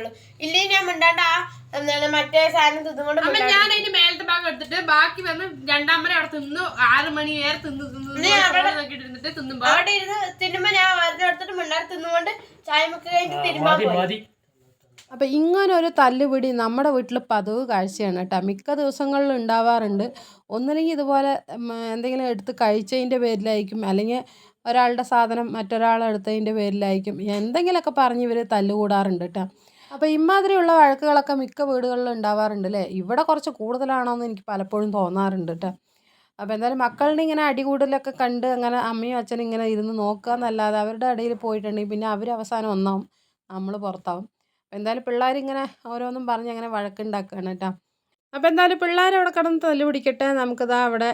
വെച്ചോളൂ ഇല്ലെങ്കിൽ ഞാൻ മിണ്ടാണ്ട്? ആ എന്താണ് മറ്റേ സാധനം തിന്നുകൊണ്ട് അമ്മ ഞാൻ അതിന്റെ മേലത്തെ ഭാഗം എടുത്തിട്ട് ബാക്കി വന്ന് രണ്ടാമത് അവിടെ തിന്നു. ആറ് മണി വരെ തിന്നു തിന്നു നോക്കിട്ട് ഇരുന്നിട്ട് തിന്നുമ്പോ. അവിടെ ഇരുന്ന് തിന്നുമ്പോ ഞാൻ വെറുതെ എടുത്തിട്ട് മിണ്ടാറ് തിന്നുകൊണ്ട് ചായ മുക്ക് കഴിഞ്ഞിട്ട് തിരുമ്പാൻ അപ്പം ഇങ്ങനെ ഒരു തല്ലുപിടി നമ്മുടെ വീട്ടിൽ പതിവ് കാഴ്ചയാണ് കേട്ടോ. മിക്ക ദിവസങ്ങളിൽ ഉണ്ടാവാറുണ്ട്. ഒന്നില്ലെങ്കിൽ ഇതുപോലെ എന്തെങ്കിലും എടുത്ത് കഴിച്ചതിന്റെ പേരിലായിരിക്കും. അല്ലെങ്കിൽ ഒരാളുടെ സാധനം മറ്റൊരാളെടുത്തതിന്റെ പേരിലായിരിക്കും. എന്തെങ്കിലുമൊക്കെ പറഞ്ഞ് ഇവർ തല്ലുകൂടാറുണ്ട് കേട്ടോ. അപ്പോൾ ഇമാതിരിയുള്ള വഴക്കുകളൊക്കെ മിക്ക വീടുകളിലും ഉണ്ടാവാറുണ്ട് അല്ലേ ഇവിടെ കുറച്ച് കൂടുതലാണോന്ന് എനിക്ക് പലപ്പോഴും തോന്നാറുണ്ട് കേട്ടോ അപ്പോൾ എന്തായാലും മക്കളുടെ ഇങ്ങനെ അടികൂടലൊക്കെ കണ്ട് അങ്ങനെ അമ്മയും അച്ഛനും ഇങ്ങനെ ഇരുന്ന് നോക്കുക എന്നല്ലാതെ അവരുടെ ഇടയിൽ പോയിട്ടുണ്ടെങ്കിൽ പിന്നെ അവർ അവസാനം ഒന്നാവും നമ്മൾ പുറത്താവും. അപ്പോൾ എന്തായാലും പിള്ളേരിങ്ങനെ ഓരോന്നും പറഞ്ഞ് അങ്ങനെ വഴക്കുണ്ടാക്കുകയാണ് കേട്ടോ അപ്പോൾ എന്തായാലും പിള്ളേർ അവിടെ കിടന്ന് തല്ലു പിടിക്കട്ടെ. നമുക്കിതാ അവിടെ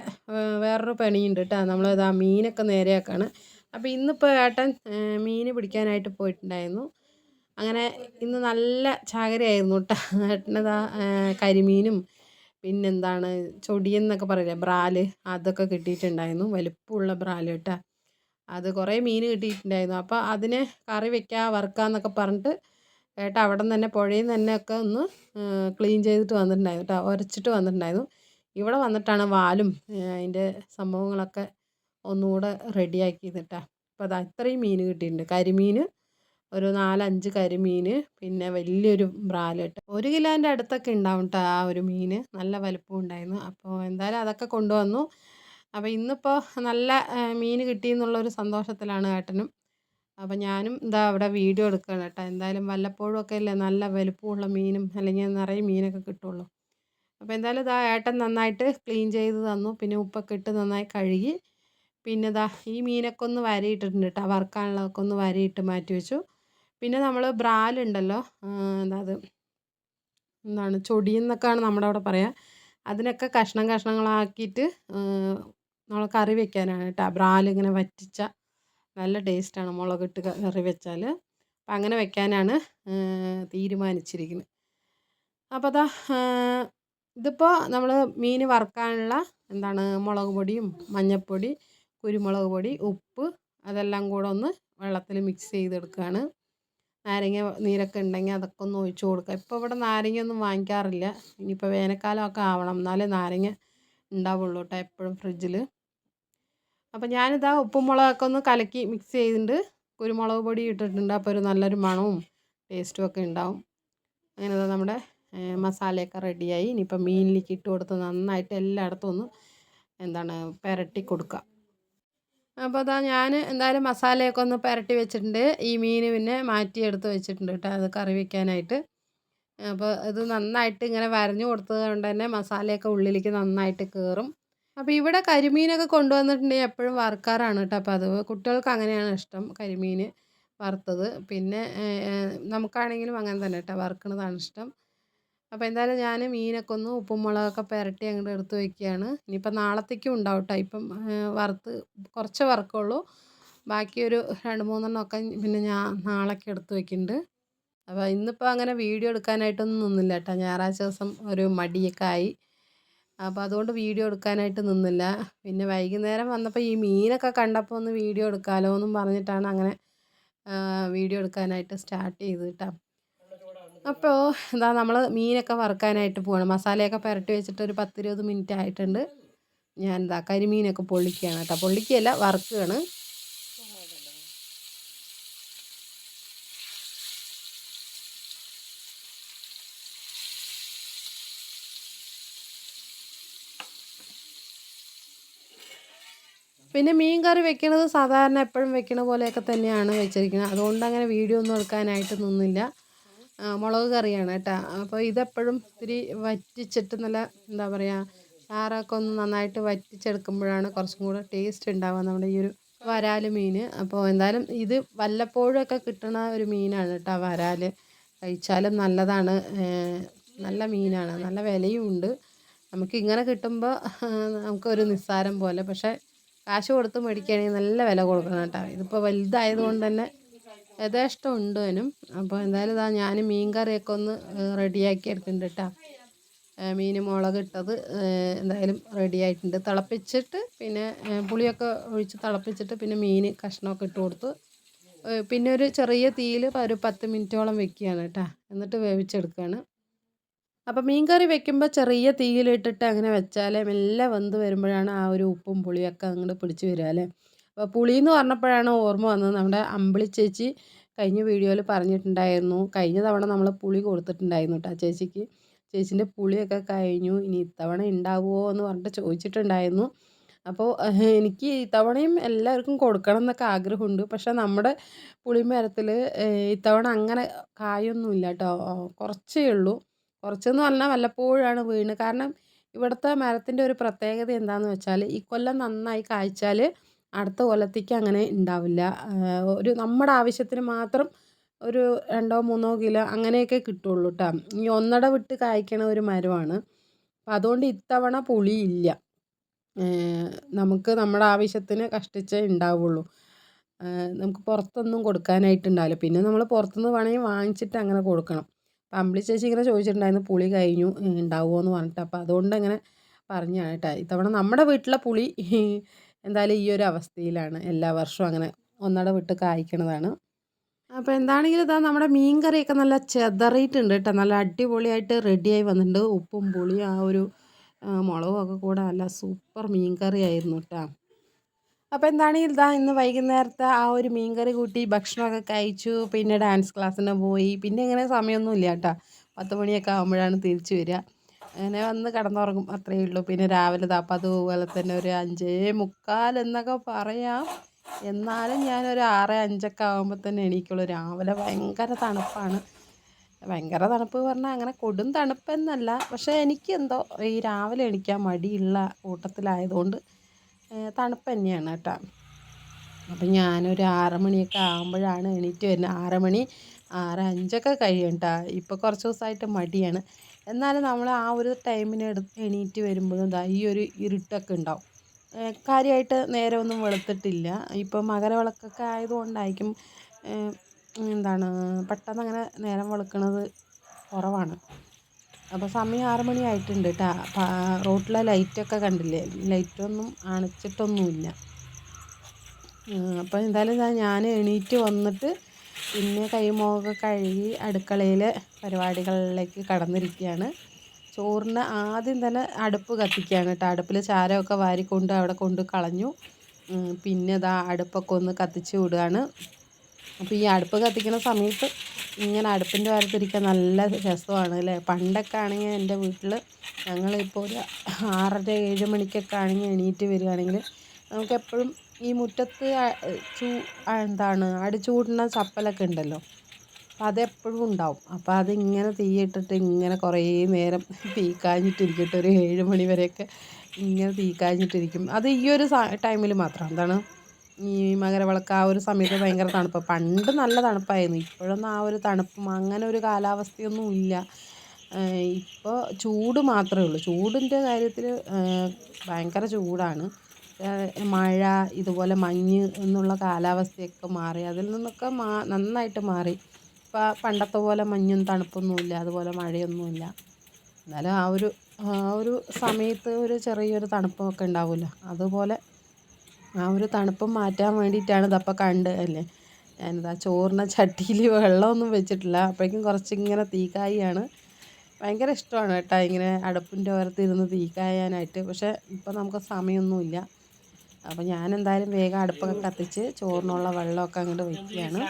വേറൊരു പണിയുണ്ട് കേട്ടോ നമ്മളിതാ മീനൊക്കെ നേരെയാക്കാണ്. അപ്പോൾ ഇന്നിപ്പോൾ ഏട്ടൻ മീൻ പിടിക്കാനായിട്ട് പോയിട്ടുണ്ടായിരുന്നു. അങ്ങനെ ഇന്ന് നല്ല ചാകരയായിരുന്നു കേട്ടോ ഏട്ടനതാ കരിമീനും പിന്നെന്താണ് ചൊടിയെന്നൊക്കെ പറയില്ലേ ബ്രാൽ അതൊക്കെ കിട്ടിയിട്ടുണ്ടായിരുന്നു. വലുപ്പമുള്ള ബ്രാൽ കേട്ടോ അത് കുറേ മീൻ കിട്ടിയിട്ടുണ്ടായിരുന്നു. അപ്പോൾ അതിന് കറി വെക്കുക വറുക്കാന്നൊക്കെ പറഞ്ഞിട്ട് ഏട്ടാ അവിടെ നിന്ന് തന്നെ പുഴയിൽ നിന്ന് തന്നെ ഒക്കെ ഒന്ന് ക്ലീൻ ചെയ്തിട്ട് വന്നിട്ടുണ്ടായിരുന്നു കേട്ടോ ഉരച്ചിട്ട് വന്നിട്ടുണ്ടായിരുന്നു. ഇവിടെ വന്നിട്ടാണ് വാലും അതിന്റെ സംഭവങ്ങളൊക്കെ ഒന്നുകൂടെ റെഡിയാക്കിയത് കേട്ടോ അപ്പോൾ അത് അത്രയും മീൻ കിട്ടിയിട്ടുണ്ട്. കരിമീൻ ഒരു നാലഞ്ച് കരിമീൻ പിന്നെ വലിയൊരു ബ്രാലിട്ട് ഒരു കിലോന്റെ അടുത്തൊക്കെ ഉണ്ടാവും കേട്ടോ ആ ഒരു മീൻ നല്ല വലുപ്പം ഉണ്ടായിരുന്നു. അപ്പോൾ എന്തായാലും അതൊക്കെ കൊണ്ടുവന്നു. അപ്പോൾ ഇന്നിപ്പോൾ നല്ല മീൻ കിട്ടി എന്നുള്ളൊരു സന്തോഷത്തിലാണ് ഏട്ടനും. അപ്പോൾ ഞാനും ഇതാ അവിടെ വീഡിയോ എടുക്കുകയാണ് കേട്ടോ എന്തായാലും വല്ലപ്പോഴും ഒക്കെ അല്ലേ നല്ല വലുപ്പമുള്ള മീനും അല്ലെങ്കിൽ നിറയെ മീനൊക്കെ കിട്ടുള്ളൂ. അപ്പോൾ എന്തായാലും ഇതാ ഏട്ടൻ നന്നായിട്ട് ക്ലീൻ ചെയ്ത് തന്നു. പിന്നെ ഉപ്പൊക്കെ ഇട്ട് നന്നായി കഴുകി. പിന്നെ ഇതാ ഈ മീനൊക്കെ ഒന്ന് വരയിട്ടിട്ടുണ്ട് കേട്ടോ വറുക്കാനുള്ളതൊക്കെ ഒന്ന് വരയിട്ട് മാറ്റി വെച്ചു. പിന്നെ നമ്മൾ ബ്രാലുണ്ടല്ലോ എന്താ അത് എന്താണ് ചൊടിയെന്നൊക്കെയാണ് നമ്മുടെ അവിടെ പറയുക അതിനൊക്കെ കഷ്ണം കഷ്ണങ്ങളാക്കിയിട്ട് നമ്മൾ കറി വെക്കാനാണ് കേട്ടോ ബ്രാലിങ്ങനെ വറ്റിച്ച നല്ല ടേസ്റ്റാണ് മുളകിട്ട് കറി വെച്ചാൽ അപ്പം അങ്ങനെ വെക്കാനാണ് തീരുമാനിച്ചിരിക്കുന്നത് അപ്പോൾ അതാ ഇതിപ്പോൾ നമ്മൾ മീൻ വറുക്കാനുള്ള എന്താണ് മുളക് പൊടിയും മഞ്ഞൾപ്പൊടി കുരുമുളക് പൊടി ഉപ്പ് അതെല്ലാം കൂടെ ഒന്ന് വെള്ളത്തിൽ മിക്സ് ചെയ്തെടുക്കുകയാണ് നാരങ്ങ നീരൊക്കെ ഉണ്ടെങ്കിൽ അതൊക്കെ ഒന്ന് ഒഴിച്ചു കൊടുക്കുക. ഇപ്പോൾ ഇവിടെ നാരങ്ങ ഒന്നും വാങ്ങിക്കാറില്ല. ഇനിയിപ്പോൾ വേനൽക്കാലമൊക്കെ ആവണം. എന്നാലേ നാരങ്ങ ഉണ്ടാവുള്ളൂ കേട്ടോ എപ്പോഴും ഫ്രിഡ്ജിൽ. അപ്പോൾ ഞാനിതാ ഉപ്പും മുളകൊക്കെ ഒന്ന് കലക്കി മിക്സ് ചെയ്തിട്ടുണ്ട്. കുരുമുളക് പൊടി ഇട്ടിട്ടുണ്ട്. അപ്പോൾ ഒരു നല്ലൊരു മണവും ടേസ്റ്റും ഒക്കെ ഉണ്ടാവും. അങ്ങനെ നമ്മുടെ മസാലയൊക്കെ റെഡിയായി ഇനിയിപ്പോൾ മീനിലേക്ക് ഇട്ട് കൊടുത്ത് നന്നായിട്ട് എല്ലായിടത്തും ഒന്ന് എന്താണ് പുരട്ടി കൊടുക്കുക. അപ്പോൾ അതാ ഞാൻ എന്തായാലും മസാലയൊക്കെ ഒന്ന് പുരട്ടി വെച്ചിട്ടുണ്ട്. ഈ മീൻ പിന്നെ മാറ്റിയെടുത്ത് വെച്ചിട്ടുണ്ട് കേട്ടോ അത് കറി വെക്കാനായിട്ട്. അപ്പോൾ ഇത് നന്നായിട്ട് ഇങ്ങനെ വരഞ്ഞു കൊടുത്തത് കൊണ്ട് തന്നെ മസാലയൊക്കെ ഉള്ളിലേക്ക് നന്നായിട്ട് കയറും അപ്പോൾ ഇവിടെ കരിമീനൊക്കെ കൊണ്ടുവന്നിട്ടുണ്ടെങ്കിൽ എപ്പോഴും വറുക്കാറാണ് കേട്ടോ. അപ്പോൾ അത് കുട്ടികൾക്ക് അങ്ങനെയാണ് ഇഷ്ടം കരിമീൻ വറുത്തത്. പിന്നെ നമുക്കാണെങ്കിലും അങ്ങനെ തന്നെ കേട്ടോ വറുക്കുന്നതാണ് ഇഷ്ടം. അപ്പോൾ എന്തായാലും ഞാൻ മീനൊക്കെ ഒന്ന് ഉപ്പും മുളകൊക്കെ പുരട്ടി അങ്ങോട്ട് എടുത്ത് വയ്ക്കുകയാണ് ഇനിയിപ്പോൾ നാളത്തേക്കും ഉണ്ടാവും കേട്ടോ ഇപ്പം വറുത്ത് കുറച്ച് വറുക്കുള്ളൂ. ബാക്കി ഒരു രണ്ട് മൂന്നെണ്ണമൊക്കെ പിന്നെ ഞാൻ നാളേക്ക് എടുത്ത് വെക്കുന്നുണ്ട് അപ്പോൾ ഇന്നിപ്പോൾ അങ്ങനെ വീഡിയോ എടുക്കാനായിട്ടൊന്നും നിന്നില്ല കേട്ടോ. ഞായറാഴ്ച ദിവസം ഒരു മടിയൊക്കെ ആയി. അപ്പോൾ അതുകൊണ്ട് വീഡിയോ എടുക്കാനായിട്ട് നിന്നില്ല. പിന്നെ വൈകുന്നേരം വന്നപ്പോൾ ഈ മീനൊക്കെ കണ്ടപ്പോൾ ഒന്ന് വീഡിയോ എടുക്കാമല്ലോ എന്നും പറഞ്ഞിട്ടാണ് അങ്ങനെ വീഡിയോ എടുക്കാനായിട്ട് സ്റ്റാർട്ട് ചെയ്ത് കേട്ടോ. അപ്പോൾ എന്താ നമ്മൾ മീനൊക്കെ വറുക്കാനായിട്ട് പോവാണ്. മസാലയൊക്കെ പുരട്ടി വെച്ചിട്ട് ഒരു പത്തിരുപത് മിനിറ്റ് ആയിട്ടുണ്ട്. ഞാൻ എന്താ കരിമീനൊക്കെ പൊള്ളിക്കുകയാണ് കേട്ടോ. പൊള്ളിക്കുകയല്ല വറുക്കുകയാണ്. പിന്നെ മീൻ കറി വെക്കണത് സാധാരണ എപ്പോഴും വെക്കണ പോലെയൊക്കെ തന്നെയാണ് വെച്ചിരിക്കുന്നത്. അതുകൊണ്ട് അങ്ങനെ വീഡിയോ ഒന്നും എടുക്കാനായിട്ട് നിന്നില്ല. മുളക് കറിയാണ് കേട്ടോ. അപ്പോൾ ഇതെപ്പോഴും ഇത്തിരി വറ്റിച്ചിട്ട് നല്ല എന്താ പറയുക ചാറൊക്കെ ഒന്ന് നന്നായിട്ട് വറ്റിച്ചെടുക്കുമ്പോഴാണ് കുറച്ചും കൂടെ ടേസ്റ്റ് ഉണ്ടാവുക നമ്മുടെ ഈ ഒരു വരാൽ മീൻ അപ്പോൾ എന്തായാലും ഇത് വല്ലപ്പോഴൊക്കെ കിട്ടുന്ന ഒരു മീനാണ് കേട്ടോ വരാൽ കഴിച്ചാലും നല്ലതാണ് നല്ല മീനാണ് നല്ല വിലയും ഉണ്ട്. നമുക്ക് ഇങ്ങനെ കിട്ടുമ്പോൾ നമുക്കൊരു നിസ്സാരം പോലെ. പക്ഷേ കാശ് കൊടുത്ത് മേടിക്കുകയാണെങ്കിൽ നല്ല വില കൊടുക്കണം കേട്ടോ. ഇതിപ്പോൾ വലുതായത് കൊണ്ട് തന്നെ യഥേഷ്ടം ഉണ്ട് അതിനും. അപ്പോൾ എന്തായാലും ഇതാ ഞാൻ മീൻ കറിയൊക്കെ ഒന്ന് റെഡിയാക്കി എടുക്കുന്നുണ്ട് കേട്ടോ മീൻ മുളകിട്ടത് എന്തായാലും റെഡി ആയിട്ടുണ്ട്. തിളപ്പിച്ചിട്ട് പിന്നെ പുളിയൊക്കെ ഒഴിച്ച് തിളപ്പിച്ചിട്ട് പിന്നെ മീൻ കഷ്ണമൊക്കെ ഇട്ട് കൊടുത്ത് പിന്നെ ഒരു ചെറിയ തീയിൽ ഒരു പത്ത് മിനിറ്റോളം വെക്കുകയാണ് കേട്ടോ എന്നിട്ട് വേവിച്ചെടുക്കുകയാണ്. അപ്പം മീൻ കറി വെക്കുമ്പോൾ ചെറിയ തീയിലിട്ടിട്ട് അങ്ങനെ വെച്ചാലേ മെല്ലെ വെന്ത് വരുമ്പോഴാണ് ആ ഒരു ഉപ്പും പുളിയൊക്കെ അങ്ങോട്ട് പിടിച്ച് വരിക അല്ലേ? അപ്പോൾ പുളി എന്ന് പറഞ്ഞപ്പോഴാണ് ഓർമ്മ വന്നത്. നമ്മുടെ അമ്പിളി ചേച്ചി കഴിഞ്ഞ വീഡിയോയിൽ പറഞ്ഞിട്ടുണ്ടായിരുന്നു. കഴിഞ്ഞ തവണ നമ്മൾ പുളി കൊടുത്തിട്ടുണ്ടായിരുന്നു കേട്ടോ ചേച്ചിക്ക്. ചേച്ചീന്റെ പുളിയൊക്കെ കഴിഞ്ഞു. ഇനി ഇത്തവണ ഉണ്ടാവുമോ എന്ന് പറഞ്ഞിട്ട് ചോദിച്ചിട്ടുണ്ടായിരുന്നു. അപ്പോൾ എനിക്ക് ഇത്തവണയും എല്ലാവർക്കും കൊടുക്കണം എന്നൊക്കെ ആഗ്രഹമുണ്ട്. പക്ഷേ നമ്മുടെ പുളിമരത്തിൽ ഇത്തവണ അങ്ങനെ കായൊന്നുമില്ല കേട്ടോ കുറച്ചേ ഉള്ളൂ. കുറച്ചെന്ന് പറഞ്ഞാൽ വല്ലപ്പോഴാണ് വീണ്. കാരണം ഇവിടുത്തെ മരത്തിന്റെ ഒരു പ്രത്യേകത എന്താണെന്ന് വെച്ചാൽ ഈ കൊല്ലം നന്നായി കായ്ച്ചാൽ അടുത്ത കൊല്ലത്തേക്ക് അങ്ങനെ ഉണ്ടാവില്ല. ഒരു നമ്മുടെ ആവശ്യത്തിന് മാത്രം ഒരു രണ്ടോ മൂന്നോ കിലോ അങ്ങനെയൊക്കെ കിട്ടുള്ളൂ കേട്ടോ ഈ ഒന്നട വിട്ട് കായ്ക്കണ ഒരു മരമാണ്. അപ്പം അതുകൊണ്ട് ഇത്തവണ പുളിയില്ല. നമുക്ക് നമ്മുടെ ആവശ്യത്തിന് കഷ്ടിച്ചേ ഉണ്ടാവുള്ളൂ. നമുക്ക് പുറത്തൊന്നും കൊടുക്കാനായിട്ടുണ്ടാവില്ല പിന്നെ നമ്മൾ പുറത്തുനിന്ന് വേണമെങ്കിൽ വാങ്ങിച്ചിട്ട് അങ്ങനെ കൊടുക്കണം. അപ്പം അമ്പിളി ചേച്ചി ഇങ്ങനെ ചോദിച്ചിട്ടുണ്ടായിരുന്നു പുളി കഴിഞ്ഞു ഉണ്ടാവുമോ? എന്ന് പറഞ്ഞിട്ട്. അപ്പോൾ അതുകൊണ്ട് അങ്ങനെ പറഞ്ഞാണ് കേട്ടോ ഇത്തവണ നമ്മുടെ വീട്ടിലെ പുളി എന്തായാലും ഈ ഒരു അവസ്ഥയിലാണ് എല്ലാ വർഷവും അങ്ങനെ ഒന്നട വിട്ട് കായ്ക്കണതാണ്. അപ്പോൾ എന്താണെങ്കിലും ഇതാ നമ്മുടെ മീൻ കറിയൊക്കെ നല്ല ചെതറിയിട്ടുണ്ട് കേട്ടോ. നല്ല അടിപൊളിയായിട്ട് റെഡിയായി വന്നിട്ടുണ്ട്. ഉപ്പും പുളിയും ആ ഒരു മുളകും ഒക്കെ കൂടെ നല്ല സൂപ്പർ മീൻ കറി ആയിരുന്നു കേട്ടോ. അപ്പോൾ എന്താണെങ്കിൽ ഇതാ ഇന്ന് വൈകുന്നേരത്തെ ആ ഒരു മീൻ കറി കൂട്ടി ഭക്ഷണമൊക്കെ കഴിച്ചു. പിന്നെ ഡാൻസ് ക്ലാസ്സിന് പോയി. പിന്നെ ഇങ്ങനെ സമയമൊന്നുമില്ല കേട്ടോ. പത്ത് മണിയൊക്കെ ആകുമ്പോഴാണ് തിരിച്ചു വരിക. അങ്ങനെ വന്ന് കിടന്നുറങ്ങും അത്രയേ ഉള്ളൂ. പിന്നെ രാവിലെ താപ്പം അതുപോലെ തന്നെ ഒരു അഞ്ചേ മുക്കാൽ എന്നൊക്കെ പറയാം. എന്നാലും ഞാനൊരു ആറ് അഞ്ചൊക്കെ ആകുമ്പോൾ തന്നെ എണീക്കുള്ളൂ. രാവിലെ ഭയങ്കര തണുപ്പാണ്. ഭയങ്കര തണുപ്പ് പറഞ്ഞാൽ അങ്ങനെ കൊടും തണുപ്പെന്നല്ല. പക്ഷേ എനിക്ക് എന്തോ ഈ രാവിലെ എണീക്കാൻ മടിയുള്ള കൂട്ടത്തിലായതുകൊണ്ട് തണുപ്പ് തന്നെയാണ് കേട്ടോ. അപ്പം ഞാനൊരു ആറ് മണിയൊക്കെ ആകുമ്പോഴാണ് എണീറ്റ് വരുന്നത്. ആറ് മണി ആറ് അഞ്ചൊക്കെ കഴിയും കേട്ടോ. ഇപ്പോൾ കുറച്ച് ദിവസമായിട്ട് മടിയാണ്. എന്നാലും നമ്മൾ ആ ഒരു ടൈമിന് എടുത്ത് എണീറ്റ് വരുമ്പോഴും ദാ ഈ ഒരു ഇരുട്ടൊക്കെ ഉണ്ടാവും. കാര്യമായിട്ട് നേരെ ഒന്നും വെളുത്തിട്ടില്ല. ഇപ്പോൾ മകരവിളക്കൊക്കെ ആയതുകൊണ്ടായിരിക്കും എന്താണ് പെട്ടെന്ന് അങ്ങനെ നേരം വെളുക്കണത് കുറവാണ്. അപ്പോൾ സമയം ആറ് മണി ആയിട്ടുണ്ട് കേട്ടോ റോട്ടിലെ ലൈറ്റൊക്കെ കണ്ടില്ലേ? ലൈറ്റൊന്നും അണച്ചിട്ടൊന്നുമില്ല. അപ്പോൾ എന്തായാലും ഞാൻ എണീറ്റ് വന്നിട്ട് പിന്നെ കൈമുഖമൊക്കെ കഴുകി അടുക്കളയിൽ പരിപാടികളിലേക്ക് കടന്നിരിക്കുകയാണ്. ചോറിന് ആദ്യം തന്നെ അടുപ്പ് കത്തിക്കുകയാണ് കേട്ടോ. അടുപ്പിൽ ചാരമൊക്കെ വാരിക്കൊണ്ട് അവിടെ കൊണ്ട് കളഞ്ഞു. പിന്നെ ഇതാ അടുപ്പൊക്കെ ഒന്ന് കത്തിച്ച് വിടുകയാണ്. അപ്പോൾ ഈ അടുപ്പ് കത്തിക്കുന്ന സമയത്ത് ഇങ്ങനെ അടുപ്പിന്റെ വാരത്തിരിക്കാൻ നല്ല രസമാണ് അല്ലേ? പണ്ടൊക്കെ ആണെങ്കിൽ എന്റെ വീട്ടിൽ ഞങ്ങളിപ്പോൾ ഒരു ആറര ഏഴ് മണിക്കൊക്കെ ആണെങ്കിൽ എണീറ്റ് വരികയാണെങ്കിൽ നമുക്കെപ്പോഴും ഈ മുറ്റത്ത് ചൂ എന്താണ് കൂട്ടുന്ന ചപ്പലൊക്കെ ഉണ്ടല്ലോ. അപ്പോൾ അതെപ്പോഴും ഉണ്ടാവും. അപ്പോൾ അതിങ്ങനെ തീയിട്ടിട്ട് ഇങ്ങനെ കുറേ നേരം തീ കാഞ്ഞിട്ടിരിക്കട്ടെ ഒരു ഏഴ് മണി വരെയൊക്കെ ഇങ്ങനെ തീ കാഞ്ഞിട്ടിരിക്കും. അത് ഈ ഒരു ടൈമിൽ മാത്രം. എന്താണ് ഈ മകരവിളക്ക് ആ ഒരു സമയത്ത് ഭയങ്കര തണുപ്പ്. പണ്ട് നല്ല തണുപ്പായിരുന്നു. ഇപ്പോഴൊന്നും ആ ഒരു തണുപ്പും അങ്ങനെ ഒരു കാലാവസ്ഥയൊന്നും ഇല്ല. ഇപ്പോൾ ചൂട് മാത്രമേ ഉള്ളൂ. ചൂടിന്റെ കാര്യത്തിൽ ഭയങ്കര ചൂടാണ്. മഴ ഇതുപോലെ മഞ്ഞ് എന്നുള്ള കാലാവസ്ഥയൊക്കെ മാറി. അതിൽ നിന്നൊക്കെ മാ നന്നായിട്ട് മാറി. ഇപ്പോൾ പണ്ടത്തെ പോലെ മഞ്ഞും തണുപ്പൊന്നുമില്ല അതുപോലെ മഴയൊന്നുമില്ല. എന്നാലും ആ ഒരു ആ ഒരു സമയത്ത് ഒരു ചെറിയൊരു തണുപ്പൊക്കെ ഉണ്ടാവുമല്ലോ. അതുപോലെ ആ ഒരു തണുപ്പ് മാറ്റാൻ വേണ്ടിയിട്ടാണ് ഇതപ്പോൾ കണ്ട് അല്ലേ? ഞാനിതാ ചോറിന ചട്ടിയിൽ വെള്ളമൊന്നും വെച്ചിട്ടില്ല. അപ്പോഴേക്കും കുറച്ച് ഇങ്ങനെ തീക്കായാണ് ഭയങ്കര ഇഷ്ടമാണ് കേട്ടോ ഇങ്ങനെ അടുപ്പിന്റെ ഓരത്ത് ഇരുന്ന് തീക്കായാനായിട്ട്. പക്ഷേ ഇപ്പോൾ നമുക്ക് സമയമൊന്നുമില്ല. അപ്പോൾ ഞാൻ എന്തായാലും വേഗം അടുപ്പൊക്കെ കത്തിച്ച് ചോറിനുള്ള വെള്ളമൊക്കെ അങ്ങോട്ട് വയ്ക്കുകയാണ്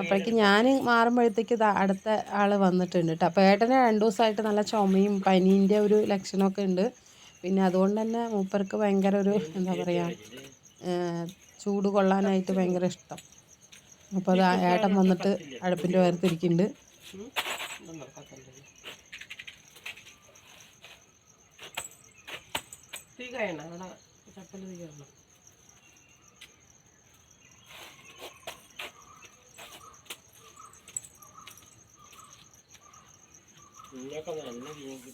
അപ്പോഴേക്കും ഞാൻ മാറുമ്പോഴത്തേക്ക് അടുത്ത ആൾ വന്നിട്ടുണ്ട് കേട്ടോ അപ്പോൾ ഏട്ടന് രണ്ട് ദിവസമായിട്ട് നല്ല ചുമയും പനീന്റെ ഒരു ലക്ഷണമൊക്കെ ഉണ്ട്. പിന്നെ അതുകൊണ്ട് തന്നെ മൂപ്പർക്ക് ഭയങ്കര ഒരു എന്താ പറയുക ചൂട് കൊള്ളാനായിട്ട് ഭയങ്കര ഇഷ്ടം. അപ്പോൾ അത് ഏട്ടൻ വന്നിട്ട് അടുപ്പിന്റെ വേർത്തിരിക്കുന്നുണ്ട് തീ കഴിയണം അവിടെ ചപ്പൽ തീ കയറണം 你要看你那地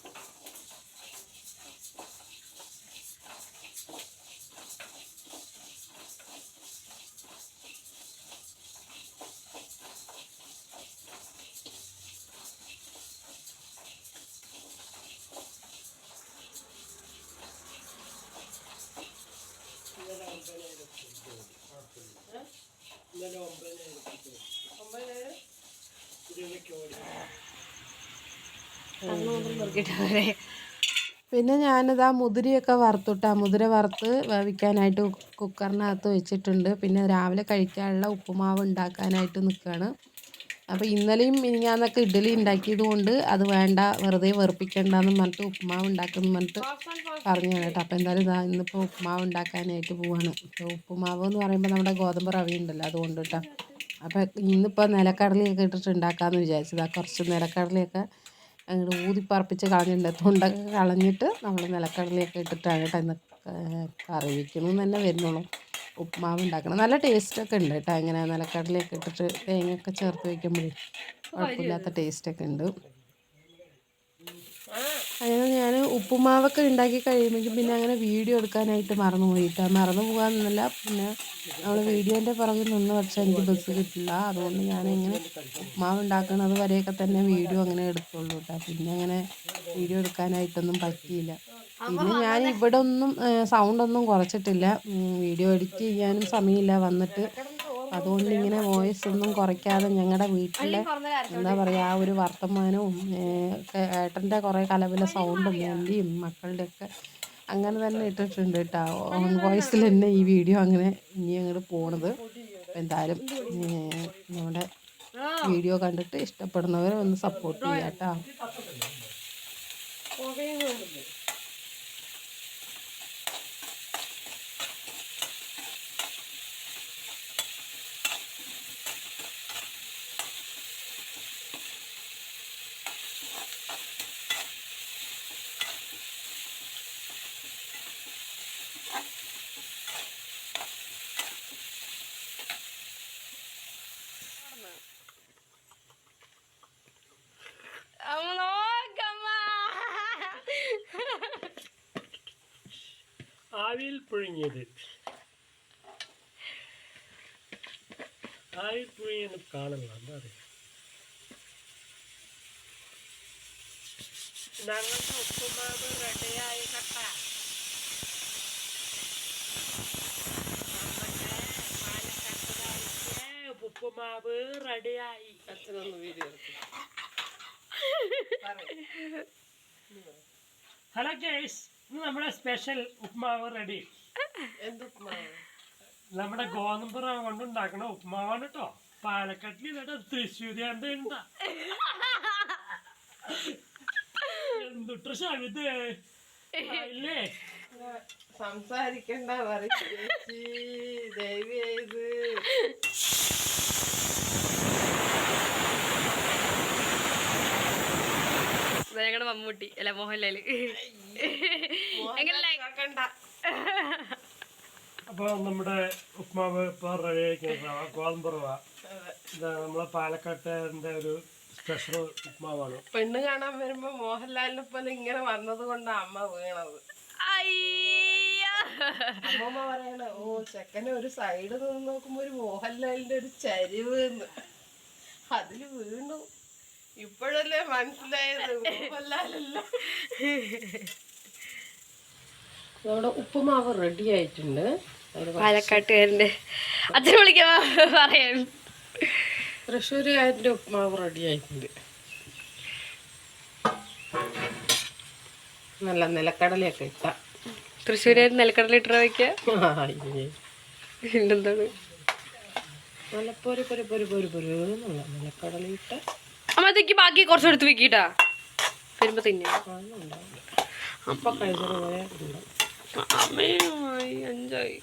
പിന്നെ ഞാനിതാ മുതിരയൊക്കെ വറുത്തുട്ടാ. മുതിര വറുത്ത് വേവിക്കാനായിട്ട് കുക്കറിനകത്ത് വെച്ചിട്ടുണ്ട്. പിന്നെ രാവിലെ കഴിക്കാനുള്ള ഉപ്പുമാവ് ഉണ്ടാക്കാനായിട്ട് നിൽക്കുകയാണ് അപ്പോൾ ഇന്നലെയും മിനിഞ്ഞാന്നൊക്കെ ഇഡ്ഡലി ഉണ്ടാക്കിയത് കൊണ്ട് അത് വേണ്ട വെറുതെ വെറുപ്പിക്കണ്ടെന്ന് പറഞ്ഞിട്ട് ഉപ്പുമാവ് ഉണ്ടാക്കുന്നു പറഞ്ഞിട്ട് പറഞ്ഞു കേട്ടോ. അപ്പോൾ എന്തായാലും ഇതാ ഇന്നിപ്പോൾ ഉപ്പുമാവ് ഉണ്ടാക്കാനായിട്ട് പോവാണ്. ഉപ്പുമാവ് എന്ന് പറയുമ്പോൾ നമ്മുടെ ഗോതമ്പ് റവ ഉണ്ടല്ലോ അതുകൊണ്ട് കേട്ടോ. അപ്പോൾ ഇന്നിപ്പോൾ നിലക്കടലയൊക്കെ ഇട്ടിട്ട് ഉണ്ടാക്കാമെന്ന് വിചാരിച്ചതാണ് കുറച്ച് നിലക്കടലയൊക്കെ അങ്ങോട്ട് ഊതിപ്പറപ്പിച്ച് കളഞ്ഞിട്ട് തൊണ്ടൊക്കെ കളഞ്ഞിട്ട് നമ്മൾ നിലക്കടലയൊക്കെ ഇട്ടിട്ടാണ് കേട്ടോ ഇന്ന് കറി വയ്ക്കണമെന്ന് തന്നെ വരുന്നുള്ളൂ. ഉപ്പുമാവ് ഉണ്ടാക്കണം. നല്ല ടേസ്റ്റൊക്കെ ഉണ്ട് കേട്ടോ. ഇങ്ങനെ നിലക്കടലയൊക്കെ ഇട്ടിട്ട് തേങ്ങയൊക്കെ ചേർത്ത് വയ്ക്കുമ്പോഴേ കുഴപ്പമില്ലാത്ത ടേസ്റ്റൊക്കെ ഉണ്ട്. അങ്ങനെ ഞാൻ ഉപ്പുമാവൊക്കെ ഉണ്ടാക്കി കഴിയുമ്പോഴേക്കും പിന്നെ അങ്ങനെ വീഡിയോ എടുക്കാനായിട്ട് മറന്നു പോയിട്ടാ മറന്നു പോകാമെന്നല്ല പിന്നെ നമ്മൾ വീഡിയോന്റെ പുറകിൽ നിന്ന് പക്ഷേ എനിക്ക് ബസ് കിട്ടില്ല. അതുകൊണ്ട് ഞാൻ ഉപ്പുമാവ് ഉണ്ടാക്കുന്നത് വരെയൊക്കെ തന്നെ വീഡിയോ അങ്ങനെ എടുത്തുള്ളൂ കേട്ടോ പിന്നെ അങ്ങനെ വീഡിയോ എടുക്കാനായിട്ടൊന്നും പറ്റിയില്ല. പിന്നെ ഞാൻ ഇവിടെ ഒന്നും സൗണ്ടൊന്നും കുറച്ചിട്ടില്ല വീഡിയോ എഡിറ്റ് ചെയ്യാനും സമയമില്ല. വന്നിട്ട് അതുകൊണ്ട് ഇങ്ങനെ വോയിസ് ഒന്നും കുറയ്ക്കാതെ ഞങ്ങളുടെ വീട്ടിലെ എന്താ പറയുക ആ ഒരു വർത്തമാനവും ഏട്ടന്റെ കുറേ കലവിലെ സൗണ്ടും എന്റെയും മക്കളുടെ ഒക്കെ അങ്ങനെ തന്നെ ഇട്ടിട്ടുണ്ട് കേട്ടോ. ഓൺ വോയിസിൽ തന്നെ ഈ വീഡിയോ അങ്ങനെ ഇനി അങ്ങോട്ട് പോണത്. എന്തായാലും നമ്മുടെ വീഡിയോ കണ്ടിട്ട് ഇഷ്ടപ്പെടുന്നവരെ ഒന്ന് സപ്പോർട്ട് ചെയ്യാം കേട്ടോ ആവിയിൽ പുഴുങ്ങിയത്. ആവിയിൽ പുഴുങ്ങിയത് കാണുന്നില്ല എന്താ അറിയാം? ഞങ്ങളുടെ ഉപ്പുമാവ് റെഡിയായി കട്ട ഉപ്പുമാവ് റെഡിയായി അച്ഛനൊന്ന് വീഡിയോ ഹലോ ഗേസ് നമ്മുടെ സ്പെഷ്യൽ ഉപ്മാവ് റെഡി നമ്മുടെ ഗോതമ്പ് റവ കൊണ്ട് ഉണ്ടാക്കണ ഉപ്മാവാണ് കേട്ടോ പാലക്കാട്ടിൽ തൃശ്ശൂർ എന്താ എന്തുട്ട ശവിത്? ഇല്ലേ സംസാരിക്കണ്ട ചേച്ചി. ദയവ് ചെയ്ത് ഞങ്ങളുടെ മമ്മൂട്ടി അല്ല മോഹൻലാൽ. അപ്പൊ നമ്മുടെ ഉപ്മാവ് ഇപ്പൊ റെഡി ആയിരിക്കുന്ന റവ ഗോതമ്പ് റവ ഇത് നമ്മളെ പാലക്കാട്ടുകാരന്റെ ഒരു സ്പെഷ്യൽ ഉപ്മാവാണ്. പെണ്ണ് കാണാൻ വരുമ്പോ മോഹൻലാലിനെ പോലെ ഇങ്ങനെ വന്നത് കൊണ്ടാ അമ്മ വീണത്. അമ്മമ്മ പറയണ ഓ ചെക്കനെ ഒരു സൈഡ് നിന്ന് നോക്കുമ്പോ ഒരു മോഹൻലാലിന്റെ ഒരു ചരിവ് അതിൽ വീണു. ഇപ്പോഴല്ലേ മനസ്സിലായത്? നമ്മുടെ ഉപ്പുമാവ് റെഡി ആയിട്ടുണ്ട്. പാലക്കാട്ടുകാരന്റെ അച്ഛൻ വിളിക്കാൻ പറയാൻ. തൃശ്ശൂരുകാരന്റെ ഉപ്പുമാവ് റെഡി ആയിട്ടുണ്ട്. നല്ല നിലക്കടലയൊക്കെ ഇട്ട. തൃശ്ശൂരുകാരൻ നിലക്കടല ഇട്ട് വയ്ക്കുക അയ്യേ. എന്താണ് നല്ല പൊരു പൊരു പൊരു പൊരു പൊരു എന്നുള്ള നിലക്കടല ഇട്ട. അമ്മത്തേക്ക് ബാക്കി കുറച്ച് എടുത്ത് വെക്കിട്ടാ. വരുമ്പോ തിന്നെ. ഉണ്ടാവില്ല അപ്പൊ കഴിച്ചത് പോയാൽ അമ്മേ അഞ്ചായി.